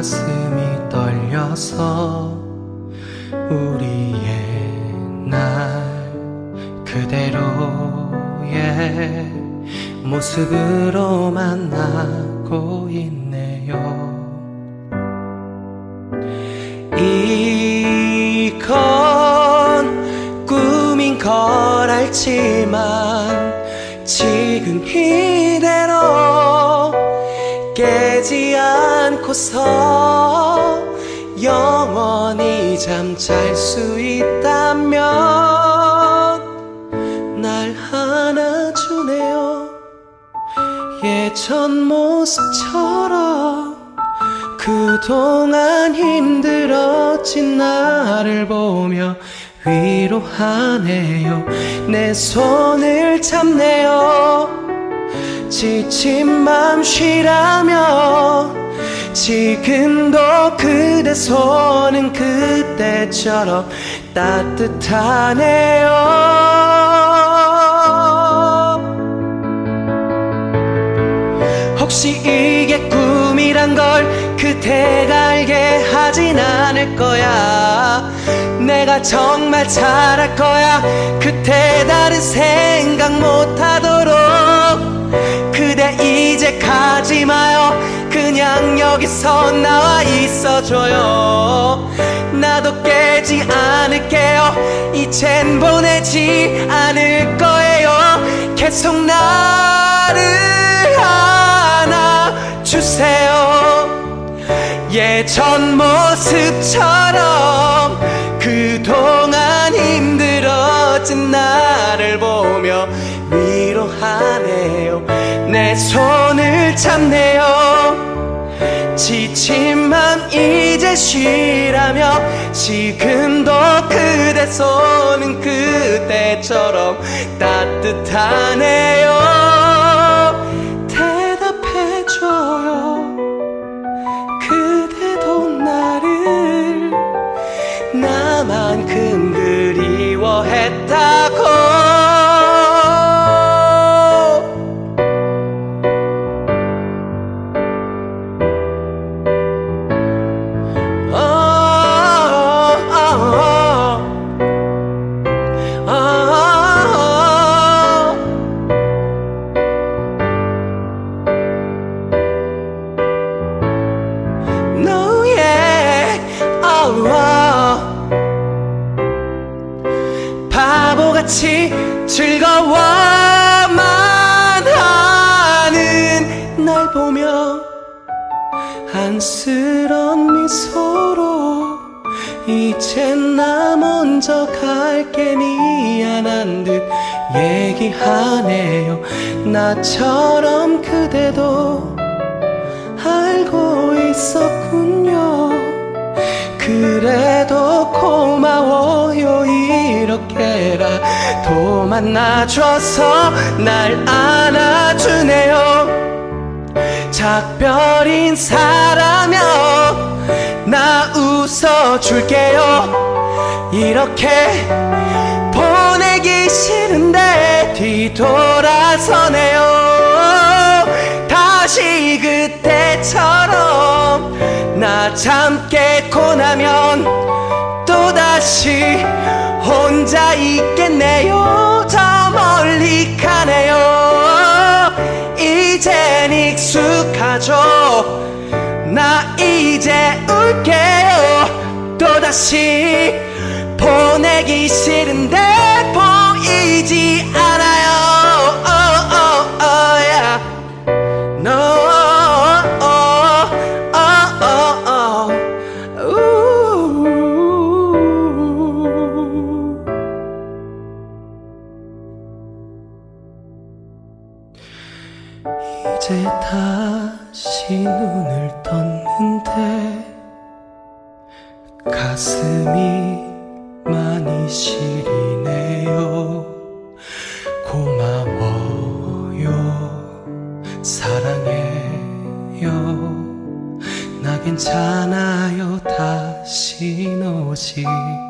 가슴이 떨려서 우리의 날 그대로의 모습으로 만나고 있네요. 이건 꿈인 걸 알지만 깨지 않고서 영원히 잠잘 수 있다면 날 안아주네요. 예전 모습처럼 그동안 힘들었진 나를 보며 위로하네요. 내 손을 잡네요 지친 맘 쉬라며 지금도 그대 손은 그때처럼 따뜻하네요. 혹시 이게 꿈이란 걸 그대가 알게 하진 않을 거야. 내가 정말 잘할 거야. 그때 다른 생각 못 가지 마요. 그냥 여기서 나와 있어줘요. 나도 깨지 않을게요. 이젠 보내지 않을 거예요. 계속 나를 안아주세요. 예전 모습처럼 그동안 힘들어진 나를 보며 위로하네요 내 손을 잡네요. 지친 맘 이제 쉬라며 지금도 그대 손은 그때처럼 따뜻하네요 같이 즐거워만 하는 날 보며 안쓰러운 미소로 이젠 나 먼저 갈게 미안한 듯 얘기하네요 나처럼 그대도 알고 있었군요. 그래도 만나줘서 날 안아주네요. 작별인 사라며 나 웃어줄게요. 이렇게 보내기 싫은데 뒤돌아서네요. 다시 그때처럼 나 참겠고 나면 또다시 혼자 있겠네요 이젠 익숙하죠 나 이제 울게요 또다시 보내기 싫은데 보이지 않아요 yeah. Oh, oh. Ooh. 이제 다시 눈을 떴는데 가슴이 많이 시리네요. 고마워요. 사랑해요. 나 괜찮아요. 다시 오지. 마